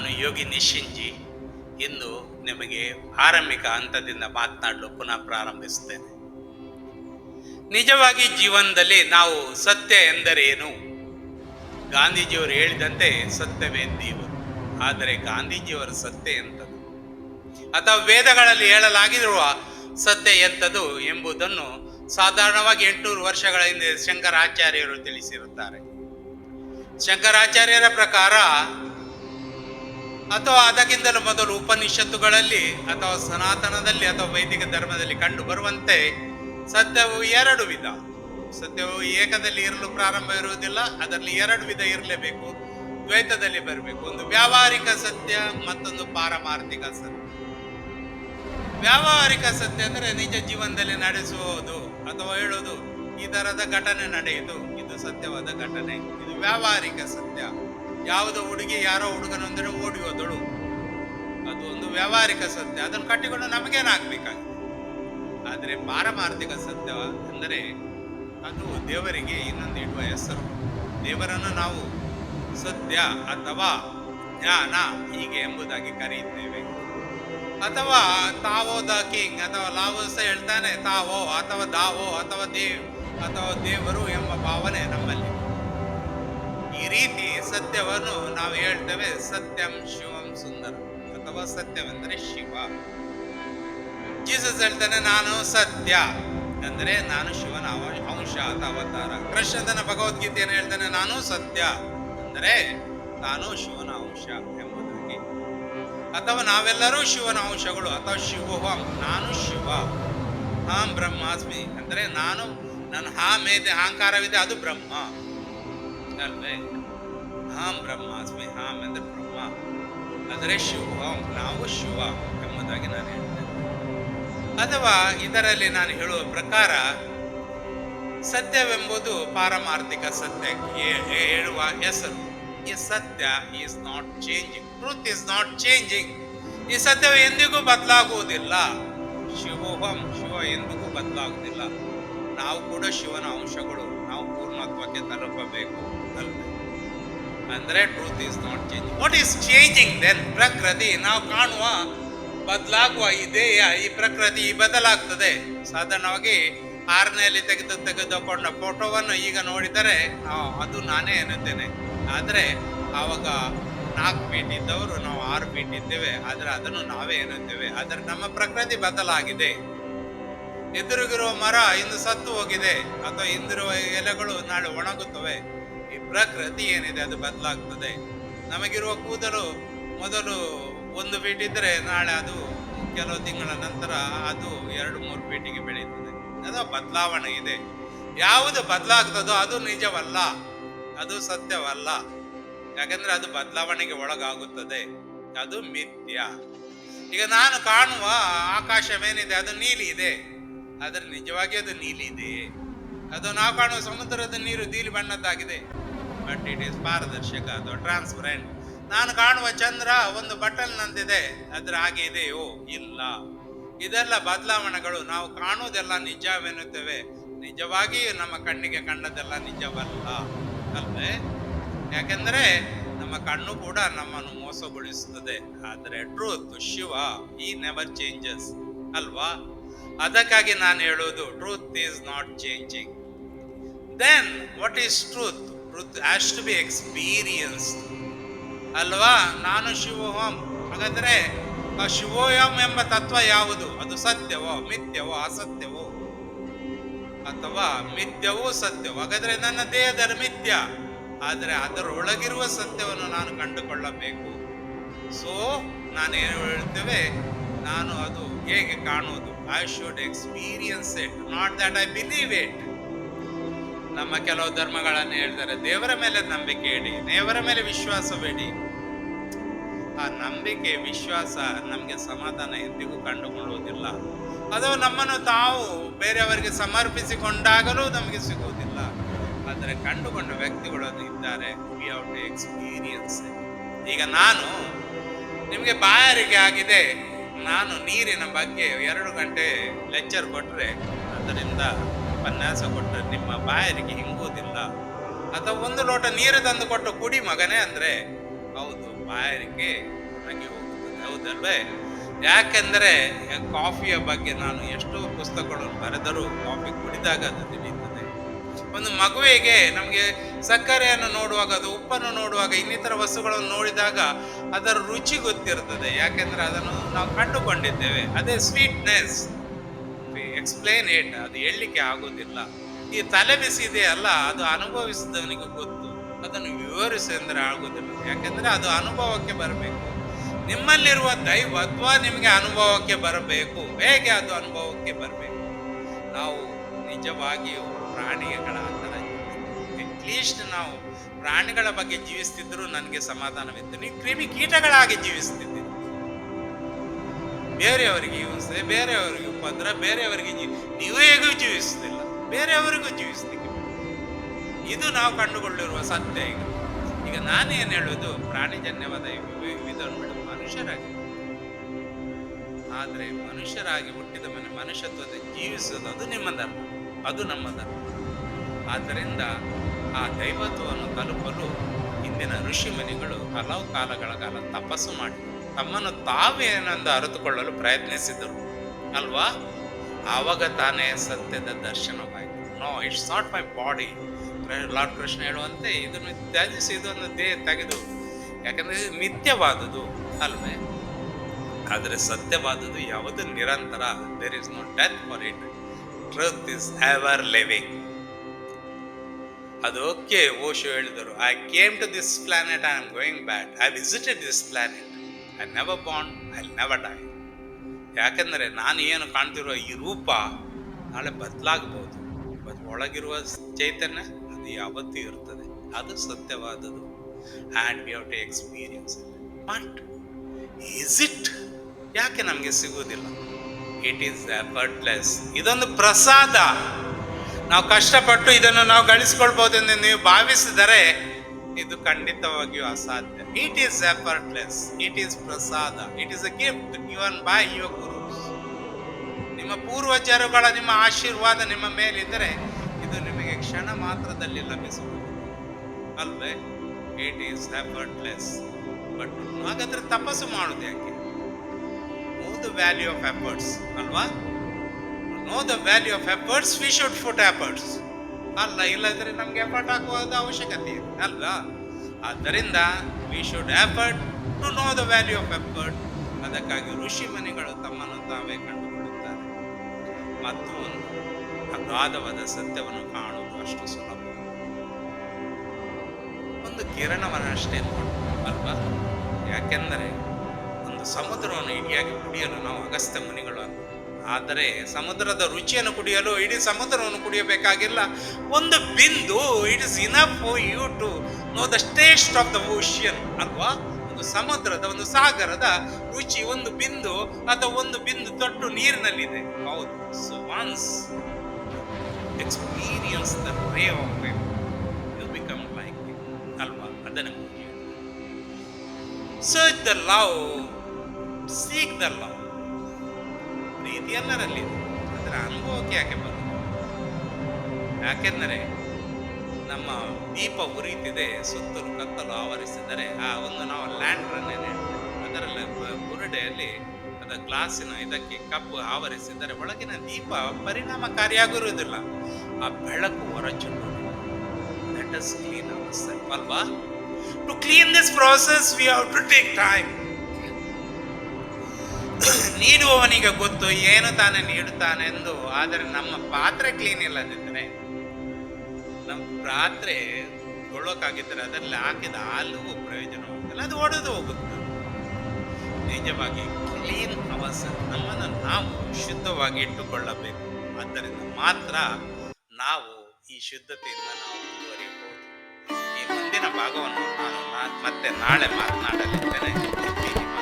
ನಾನು ಯೋಗಿ ನಿಶಿಂಜಿ. ಇಂದು ನಿಮಗೆ ಆರಂಭಿಕ ಹಂತದಿಂದ ಮಾತನಾಡಲು ಪುನಃ ಪ್ರಾರಂಭಿಸುತ್ತೇನೆ ನಿಜವಾಗಿ ಜೀವನದಲ್ಲಿ ನಾವು ಸತ್ಯ ಎಂದರೇನು ಗಾಂಧೀಜಿಯವರು ಹೇಳಿದಂತೆ ಸತ್ಯವೇ ದೇವರು. ಆದರೆ ಗಾಂಧೀಜಿಯವರ ಸತ್ಯ ಎಂಥದ್ದು ಅಥವಾ ವೇದಗಳಲ್ಲಿ ಹೇಳಲಾಗಿರುವ ಸತ್ಯ ಎಂಥದ್ದು ಎಂಬುದನ್ನು ಸಾಧಾರಣವಾಗಿ ಎಂಟುನೂರು ವರ್ಷಗಳ ಹಿಂದೆ ಶಂಕರಾಚಾರ್ಯರು ತಿಳಿಸಿರುತ್ತಾರೆ. ಶಂಕರಾಚಾರ್ಯರ ಪ್ರಕಾರ ಅಥವಾ ಅದಕ್ಕಿಂತಲೂ ಮೊದಲು ಉಪನಿಷತ್ತುಗಳಲ್ಲಿ ಅಥವಾ ಸನಾತನದಲ್ಲಿ ಅಥವಾ ವೈದಿಕ ಧರ್ಮದಲ್ಲಿ ಕಂಡು ಬರುವಂತೆ ಸತ್ಯವು ಎರಡು ವಿಧ. ಸತ್ಯವು ಏಕದಲ್ಲಿ ಇರಲು ಪ್ರಾರಂಭ ಇರುವುದಿಲ್ಲ, ಅದರಲ್ಲಿ ಎರಡು ವಿಧ ಇರಲೇಬೇಕು. ದ್ವೈತದಲ್ಲಿ ಬರಬೇಕು. ಒಂದು ವ್ಯಾವಹಾರಿಕ ಸತ್ಯ, ಮತ್ತೊಂದು ಪಾರಮಾರ್ಥಿಕ ಸತ್ಯ. ವ್ಯಾವಹಾರಿಕ ಸತ್ಯ ಅಂದರೆ ನಿಜ ಜೀವನದಲ್ಲಿ ನಡೆಸುವುದು ಅಥವಾ ಹೇಳೋದು ಈ ಥರದ ಘಟನೆ ನಡೆಯಿತು, ಇದು ಸತ್ಯವಾದ ಘಟನೆ. ಇದು ವ್ಯಾವಹಾರಿಕ ಸತ್ಯ. ಯಾವುದೋ ಹುಡುಗಿ, ಯಾರೋ ಹುಡುಗನೊಂದರೆ ಓಡಿ ಹೋದಳು. ಅದು ಒಂದು ವ್ಯಾವಹಾರಿಕ ಸತ್ಯ. ಅದನ್ನು ಕಟ್ಟಿಕೊಂಡು ನಮಗೇನಾಗಬೇಕಾಗಿದೆ ಆದರೆ ಪಾರಮಾರ್ಥಿಕ ಸತ್ಯ ಎಂದರೆ ಅದು ದೇವರಿಗೆ ಇನ್ನೊಂದು ಇಡುವ ಹೆಸರು. ದೇವರನ್ನು ನಾವು ಸತ್ಯ ಅಥವಾ ಜ್ಞಾನ ಹೀಗೆ ಎಂಬುದಾಗಿ ಕರೆಯುತ್ತೇವೆ. ಅಥವಾ ತಾವೋ ದ ಕಿಂಗ್ ಅಥವಾ ಲಾವೋಸ ಹೇಳ್ತಾನೆ, ತಾವೋ ಅಥವಾ ದಾವೋ ಅಥವಾ ದೇವ್ ಅಥವಾ ದೇವರು ಎಂಬ ಭಾವನೆ ನಮ್ಮಲ್ಲಿ. ರೀತಿ ಸತ್ಯವನ್ನು ನಾವು ಹೇಳ್ತೇವೆ, ಸತ್ಯಂ ಶಿವಂ ಸುಂದರ ಅಥವಾ ಸತ್ಯವೆಂದರೆ ಶಿವ. ಜೀಸಸ್ ಹೇಳ್ತಾನೆ, ನಾನು ಸತ್ಯ. ಅಂದರೆ ನಾನು ಶಿವನ ಅಂಶ ಅಥವಾ ಅವತಾರ. ಕೃಷ್ಣನ ಭಗವದ್ಗೀತೆಯನ್ನು ಹೇಳ್ತಾನೆ, ನಾನು ಸತ್ಯ. ಅಂದರೆ ನಾನು ಶಿವನ ಅಂಶ ಎಂಬುದಾಗಿ. ಅಥವಾ ನಾವೆಲ್ಲರೂ ಶಿವನ ಅಂಶಗಳು, ಅಥವಾ ಶಿವೋಹಂ, ನಾನು ಶಿವ. ಹಾಂ ಬ್ರಹ್ಮಾಸ್ಮಿ. ಅಂದರೆ ನಾನು, ನನ್ನ ಹಾಂ ಮೇದೆ, ಅಹಂಕಾರವಿದೆ, ಅದು ಬ್ರಹ್ಮ. ಅಲ್ವೇ ಹಾಂ ಬ್ರಹ್ಮಾಸ್ಮಿ, ಹಾಂ ಅಂದರೆ ಬ್ರಹ್ಮ. ಅಂದರೆ ಶಿವೋಹಂ ನಾವು ಶಿವ ಎಂಬುದಾಗಿ ನಾನು ಹೇಳ್ತೇನೆ. ಅಥವಾ ಇದರಲ್ಲಿ ನಾನು ಹೇಳುವ ಪ್ರಕಾರ, ಸತ್ಯವೆಂಬುದು ಪಾರಮಾರ್ಥಿಕ ಸತ್ಯ. ಹೇ- ಹೇಳುವ ಹೆಸರು. ಈ ಸತ್ಯ is not changing truth is not changing ಈ ಸತ್ಯವು ಎಂದಿಗೂ ಬದಲಾಗುವುದಿಲ್ಲ. ಶಿವೋಹಂ ಶಿವ ಎಂದಿಗೂ ಬದಲಾಗುವುದಿಲ್ಲ. ನಾವು ಕೂಡ ಶಿವನ ಅಂಶಗಳು, ನಾವು ಪೂರ್ಣತ್ವಕ್ಕೆ ತಲುಪಬೇಕು. ಅಂದ್ರೆ truth is not changing what is changing then ಪ್ರಕೃತಿ. ನಾವು ಕಾಣುವ ಬದಲಾಗುವ ಈ ದೇಹ ಈ ಪ್ರಕೃತಿ ಬದಲಾಗ್ತದೆ. ಸಾಧಾರಣವಾಗಿ ಆರನೆಯಲ್ಲಿ ತೆಗೆದು ತೆಗೆದುಕೊಂಡ ಫೋಟೋವನ್ನು ಈಗ ನೋಡಿದರೆ ಅದು ನಾನೇ ಎನ್ನುತ್ತೇನೆ. ಆದರೆ ಆವಾಗ ನಾಲ್ಕು ಫೀಟ್ ಇದ್ದವರು, ನಾವು ಆರು ಫೀಟ್ ಇದ್ದೇವೆ. ಆದರೆ ಅದನ್ನು ನಾವೇ ಎನ್ನುತ್ತೇವೆ. ಆದರೆ ನಮ್ಮ ಪ್ರಕೃತಿ ಬದಲಾಗಿದೆ. ಎದುರಿಗಿರುವ ಮರ ಇಂದು ಸತ್ತು ಹೋಗಿದೆ. ಅಥವಾ ಇಂದಿರುವ ಎಲೆಗಳು ನಾಳೆ ಒಣಗುತ್ತವೆ. ಪ್ರಕೃತಿ ಏನಿದೆ ಅದು ಬದಲಾಗ್ತದೆ. ನಮಗಿರುವ ಕೂದಲು ಮೊದಲು ಒಂದು ಫೀಟ್ ಇದ್ದರೆ ನಾಳೆ ಅದು ಕೆಲವು ತಿಂಗಳ ನಂತರ ಅದು ಎರಡು, ಮೂರು ಫೀಟಿಗೆ ಬೆಳೀತದೆ. ಅದು ಬದಲಾವಣೆ ಇದೆ. ಯಾವುದು ಬದಲಾಗ್ತದೋ ಅದು ನಿಜವಲ್ಲ. ಅದು ಸತ್ಯವಲ್ಲ. ಯಾಕಂದ್ರೆ ಅದು ಬದಲಾವಣೆಗೆ ಒಳಗಾಗುತ್ತದೆ. ಅದು ಮಿಥ್ಯ. ಈಗ ನಾನು ಕಾಣುವ ಆಕಾಶವೇನಿದೆ, ಅದು ನೀಲಿ ಇದೆ. ಆದರೆ ನಿಜವಾಗಿ ಅದು ನೀಲಿ ಇದೆ. ಅದು ನಾವು ಕಾಣುವ ಸಮುದ್ರದ ನೀರು ನೀಲಿ ಬಣ್ಣದ್ದಾಗಿದೆ. ಬಟ್ ಇಟ್ ಈಸ್ ಪಾರದರ್ಶಕ ಅಥವಾ ಟ್ರಾನ್ಸ್ಪರೆಂಟ್ ನಾನು ಕಾಣುವ ಚಂದ್ರ ಒಂದು ಬಟಲ್ನಂತಿದೆ ಅದ್ರ ಹಾಗೆ ಇದೆಯೋ? ಇಲ್ಲ. ಇದೆಲ್ಲ ಬದಲಾವಣೆಗಳು ನಾವು ಕಾಣುವುದೆಲ್ಲ ನಿಜವೆನ್ನುತ್ತೇವೆ. ನಿಜವಾಗಿಯೂ ನಮ್ಮ ಕಣ್ಣಿಗೆ ಕಂಡದೆಲ್ಲ ನಿಜವಲ್ಲ. ಅಲ್ವೇ? ಯಾಕೆಂದರೆ ನಮ್ಮ ಕಣ್ಣು ಕೂಡ ನಮ್ಮನ್ನು ಮೋಸಗೊಳಿಸುತ್ತದೆ. ಆದರೆ ಟ್ರೂತ್ ಶಿವ ಈ ನೆವರ್ ಚೇಂಜಸ್ ಅಲ್ವಾ? ಅದಕ್ಕಾಗಿ ನಾನು ಹೇಳೋದು truth is not changing then what is truth has to be experienced ಅಲ್ವಾ? ನಾನು ಶಿವೋಹಂ. ಹಾಗಾದರೆ, ಆ ಶಿವೋಯಂ ಎಂಬ ತತ್ವ ಯಾವುದು? ಅದು ಸತ್ಯವೋ, ಮಿಥ್ಯವೋ, ಅಸತ್ಯವೋ? ಅಥವಾ ಮಿಥ್ಯವೋ, ಸತ್ಯವೋ? ಹಾಗಾದರೆ ನನ್ನ ದೇಹದ ಮಿಥ್ಯ. ಆದರೆ ಅದರೊಳಗಿರುವ ಸತ್ಯವನ್ನು ನಾನು ಕಂಡುಕೊಳ್ಳಬೇಕು. ಸೊ ನಾನೇನು ಹೇಳ್ತೇವೆ? ನಾನು ಅದು ಹೇಗೆ ಕಾಣುವುದು I should experience it not that I believe it ನಮ್ಮ ಕೆಲವು ಧರ್ಮಗಳನ್ನು ಹೇಳ್ತಾರೆ, ದೇವರ ಮೇಲೆ ನಂಬಿಕೆ ಇಡಿ, ದೇವರ ಮೇಲೆ ವಿಶ್ವಾಸಬೇಡಿ ಆ ನಂಬಿಕೆ, ವಿಶ್ವಾಸ ನಮಗೆ ಸಮಾಧಾನ ಎಂದಿಗೂ ಕಂಡುಕೊಳ್ಳುವುದಿಲ್ಲ. ಅದು ನಮ್ಮನ್ನು ತಾವು ಬೇರೆಯವರಿಗೆ ಸಮರ್ಪಿಸಿಕೊಂಡಾಗಲೂ ನಮಗೆ ಸಿಗುವುದಿಲ್ಲ. ಆದರೆ ಕಂಡುಕೊಂಡ ವ್ಯಕ್ತಿಗಳು ಇದ್ದಾರೆ ವಿ ಎಕ್ಸ್ಪೀರಿಯನ್ಸ್ ಈಗ ನಾನು ನಿಮಗೆ ಬಾಯಾರಿಕೆ ಆಗಿದೆ, ನಾನು ನೀರಿನ ಬಗ್ಗೆ ಎರಡು ಗಂಟೆ ಲೆಕ್ಚರ್ ಕೊಟ್ಟರೆ ಅದರಿಂದ ಉಪನ್ಯಾಸ ಕೊಟ್ಟರೆ ಬಾಯಾರಿಕೆ ಹಿಂಗುವುದಿಲ್ಲ. ಅಥವಾ ಒಂದು ಲೋಟ ನೀರು ತಂದು ಕೊಟ್ಟು ಕುಡಿ ಮಗನೇ ಅಂದರೆ, ಹೌದು, ಬಾಯರಿಗೆ ಒಣಗಿ ಹೋಗುತ್ತದೆ ಹೌದಲ್ವೇ? ಯಾಕೆಂದರೆ, ಕಾಫಿಯ ಬಗ್ಗೆ ನಾನು ಎಷ್ಟೋ ಪುಸ್ತಕಗಳನ್ನು ಬರೆದರೂ ಕಾಫಿ ಕುಡಿದಾಗ ಅದು ತಿಳಿಯುತ್ತದೆ. ಒಂದು ಮಗುವಿಗೆ ನಮಗೆ ಸಕ್ಕರೆಯನ್ನು ನೋಡುವಾಗ, ಅದು ಉಪ್ಪನ್ನು ನೋಡುವಾಗ, ಇನ್ನಿತರ ವಸ್ತುಗಳನ್ನು ನೋಡಿದಾಗ ಅದರ ರುಚಿ ಗೊತ್ತಿರ್ತದೆ ಯಾಕೆಂದರೆ ಅದನ್ನು ನಾವು ಕಂಡುಕೊಂಡಿದ್ದೇವೆ. ಅದೇ ಸ್ವೀಟ್ನೆಸ್ ಎಕ್ಸ್ಪ್ಲೇನ್ ಏಟ್ ಅದು ಹೇಳಲಿಕ್ಕೆ ಆಗೋದಿಲ್ಲ ಈ ತಲೆ ಬಿಸಿ ಇದೆಯಲ್ಲ ಅದು ಅನುಭವಿಸಿದವನಿಗೆ ಗೊತ್ತು. ಅದನ್ನು ವಿವರಿಸಿ ಅಂದ್ರೆ ಆಗೋದಿಲ್ಲ ಯಾಕೆಂದ್ರೆ ಅದು ಅನುಭವಕ್ಕೆ ಬರಬೇಕು. ನಿಮ್ಮಲ್ಲಿರುವ ದೈವತ್ವ ನಿಮಗೆ ಅನುಭವಕ್ಕೆ ಬರಬೇಕು. ಹೇಗೆ ಅದು ಅನುಭವಕ್ಕೆ ಬರಬೇಕು? ನಾವು ನಿಜವಾಗಿಯೂ ಪ್ರಾಣಿಗಳ ಥರ ಅಟ್ಲೀಸ್ಟ್ ನಾವು ಪ್ರಾಣಿಗಳ ಬಗ್ಗೆ ಜೀವಿಸ್ತಿದ್ರು ನನಗೆ ಸಮಾಧಾನವಿತ್ತು. ನೀವು ಕ್ರಿಮಿ ಕೀಟಗಳಾಗಿ ಜೀವಿಸ್ತಿದ್ದೀರಿ. ಬೇರೆಯವರಿಗೆ ಹಿಂಸೆ, ಬೇರೆಯವರಿಗೆ ಉಪದ್ರ, ಬೇರೆಯವರಿಗೆ ಜೀವ ನೀವು ಹೇಗೂ ಜೀವಿಸ್ತಿಲ್ಲ ಬೇರೆಯವರಿಗೂ ಜೀವಿಸಲಿಕ್ಕೆ ಇದು ನಾವು ಕಂಡುಕೊಳ್ಳಿರುವ ಸತ್ಯ ಈಗ. ಈಗ ನಾನೇನು ಹೇಳುವುದು? ಪ್ರಾಣಿಜನ್ಯವಾದ ಬಿಡು ಮನುಷ್ಯರಾಗಿ. ಆದರೆ ಮನುಷ್ಯರಾಗಿ ಹುಟ್ಟಿದ ಮನೆ ಮನುಷ್ಯತ್ವದ ಜೀವಿಸೋದು ಅದು ನಿಮ್ಮ ಧರ್ಮ. ಅದು ನಮ್ಮ ಧರ್ಮ. ಆದ್ದರಿಂದ ಆ ದೈವತ್ವವನ್ನು ತಲುಪಲು ಇಂದಿನ ಋಷಿಮುನಿಗಳು ಹಲವು ಕಾಲಗಳ ಕಾಲ ತಪಸ್ಸು ಮಾಡಿ ತಮ್ಮನ್ನು ತಾವೇನೆಂದು ಅರಿತುಕೊಳ್ಳಲು ಪ್ರಯತ್ನಿಸಿದರು. ಅಲ್ವಾ? ಆವಾಗ ತಾನೇ ಸತ್ಯದ ದರ್ಶನವಾಯಿತು. No it's not my body lord Krishna ಹೇಳುವಂತೆ ಇದನ್ನು ತ್ಯಜಿಸಿ, ಇದನ್ನು ದೇಹ ತೆಗೆದು. ಯಾಕಂದ್ರೆ ಮಿಥ್ಯವಾದುದು ಅಲ್ವೇ? ಆದರೆ ಸತ್ಯವಾದುದು ಯಾವುದು ನಿರಂತರ. There is no death for it truth is ever living ಅದು ಓಕೆ, ಓಶೋ ಹೇಳಿದರು I came to this planet I am going back I visited this planet I never bond I never die ಯಾಕೆಂದರೆ ನಾನು ಏನು ಕಾಣ್ತಿರೋ ಈ ರೂಪ ನಾಳೆ ಬದಲಾಗ್ಬೋದು. ಒಳಗಿರುವ ಚೈತನ್ಯ ಅದು ಯಾವತ್ತೂ ಇರ್ತದೆ. ಅದು ಸತ್ಯವಾದದ್ದು. And we have to experience but is it ಯಾಕೆ ನಮಗೆ ಸಿಗುವುದಿಲ್ಲ? ಇಟ್ ಈಸ್ ಎಫರ್ಟ್ಲೆಸ್ ಇದೊಂದು ಪ್ರಸಾದ. ನಾವು ಕಷ್ಟಪಟ್ಟು ಇದನ್ನು ನಾವು ಗಳಿಸ್ಕೊಳ್ಬಹುದೆಂದು ನೀವು ಭಾವಿಸಿದರೆ ಇದು ಖಂಡಿತವಾಗಿಯೂ ಅಸಾಧ್ಯ. It is effortless it is prasada. It is a gift given by your guru ನಿಮ್ಮ ಪೂರ್ವಜರುಗಳ ನಿಮ್ಮ ಆಶೀರ್ವಾದ ನಿಮ್ಮ ಮೇಲಿದ್ದರೆ ಕ್ಷಣ ಮಾತ್ರದಲ್ಲಿ ಲಭಿಸುವುದು ಅಲ್ವೇ? ಇಟ್ ಈಸ್ ಎಫರ್ಟ್ಲೆಸ್ ಬಟ್ ಹಾಗಾದ್ರೆ ತಪಸ್ಸು ಮಾಡುದು ಯಾಕೆ? Know the value of efforts ಅಲ್ವಾ? Know the value of efforts we should put efforts ಅಲ್ಲ ಇಲ್ಲದ್ರೆ ನಮ್ಗೆ ಎಫರ್ಟ್ ಹಾಕುವ ಅವಶ್ಯಕತೆ ಇದೆ ಅಲ್ವಾ? ಆದ್ದರಿಂದ we should effort to know the value of effort ಅದಕ್ಕಾಗಿ ಋಷಿ ಮನೆಗಳು ತಮ್ಮನ್ನು ತಾವೇ ಕಂಡುಕೊಳ್ಳುತ್ತಾರೆ. ಮತ್ತು ಒಂದು ಅಗಾಧವಾದ ಸತ್ಯವನ್ನು ಕಾಣುವುದು. ಅಷ್ಟು ಸುಲಭ. ಒಂದು ಕಿರಣವನ್ನಷ್ಟೇ ಅಷ್ಟೇ ಅಲ್ವಾ? ಯಾಕೆಂದರೆ ಒಂದು ಸಮುದ್ರವನ್ನು ಇಡಿಯಾಗಿ ಕುಡಿಯಲು ನಾವು ಅಗಸ್ತ್ಯ ಮುನಿಗಳು ಆದರೆ ಸಮುದ್ರದ ರುಚಿಯನ್ನು ಕುಡಿಯಲು ಇಡೀ ಸಮುದ್ರವನ್ನು ಕುಡಿಯಬೇಕಾಗಿಲ್ಲ. ಒಂದು ಬಿಂದು it is enough you to know the taste of the ocean ಅಲ್ವಾ? ಒಂದು ಸಮುದ್ರದ, ಒಂದು ಸಾಗರದ ರುಚಿ, ಒಂದು ಬಿಂದು, ಅಥವಾ ಒಂದು ಬಿಂದು ತೊಟ್ಟು ನೀರಿನಲ್ಲಿದೆ. ಹೌದು. So once experience the ray of it become like like ಅಲ್ವಾ? ಅದನ್ನು search the love seek the love ಪ್ರೀತಿ ಎಲ್ಲರಲ್ಲಿ ಅದರ ಅನುಭವಕ್ಕೆ ಯಾಕೆ ಬಂತು ಯಾಕೆಂದರೆ ನಮ್ಮ ದೀಪ ಉರಿಯುತ್ತಿದೆ ಸುತ್ತಲೂ ಕತ್ತಲು ಆವರಿಸಿದರೆ, ಆ ಒಂದು ನಾವು ಲ್ಯಾಂಡ್ರನ್ನೇ ಹೇಳ್ತೇವೆ? ಅದರಲ್ಲಿ ಬುರುಡೆಯಲ್ಲಿ ಅದರ ಗ್ಲಾಸಿನ ಇದಕ್ಕೆ ಕಪ್ಪು ಆವರಿಸಿದರೆ ಒಳಗಿನ ದೀಪ ಪರಿಣಾಮಕಾರಿಯಾಗಿರುವುದಿಲ್ಲ. ಆ ಬೆಳಕು ಹೊರಚುಂಡು ಲೆಟ್ ಅಸ್ ಕ್ಲೀನ್ ಅಲ್ವಾ? To clean this process we have to take time ನೀಡುವವನಿಗೆ ಗೊತ್ತು, ಏನು ತಾನೇ ನೀಡುತ್ತಾನೆ ಎಂದು. ಆದರೆ ನಮ್ಮ ಪಾತ್ರೆ ಕ್ಲೀನ್ ಇಲ್ಲದಿದ್ದರೆ ನಮ್ಮ ಪಾತ್ರೆ ತೊಳಕಾಗಿದ್ದರೆ ಅದರಲ್ಲಿ ಹಾಕಿದ ಹಾಲು ಪ್ರಯೋಜನವಾಗುತ್ತಿಲ್ಲ ಅದು ಒಡೆದು ಹೋಗುತ್ತೆ. ನಿಜವಾಗಿ ಕ್ಲೀನ್ ಅವರ್ಸ್ ನಮ್ಮನ್ನು ನಾವು ಶುದ್ಧವಾಗಿ ಇಟ್ಟುಕೊಳ್ಳಬೇಕು. ಆದ್ದರಿಂದ ಮಾತ್ರ ನಾವು ಈ ಶುದ್ಧತೆಯಿಂದ ನಾವು ಮುಂದುವರಿಯಬಹುದು. ಈ ಮುಂದಿನ ಭಾಗವನ್ನು ನಾನು ಮತ್ತೆ ನಾಳೆ ಮಾತನಾಡಲಿದ್ದೇನೆ. ನಿಮ್ಮ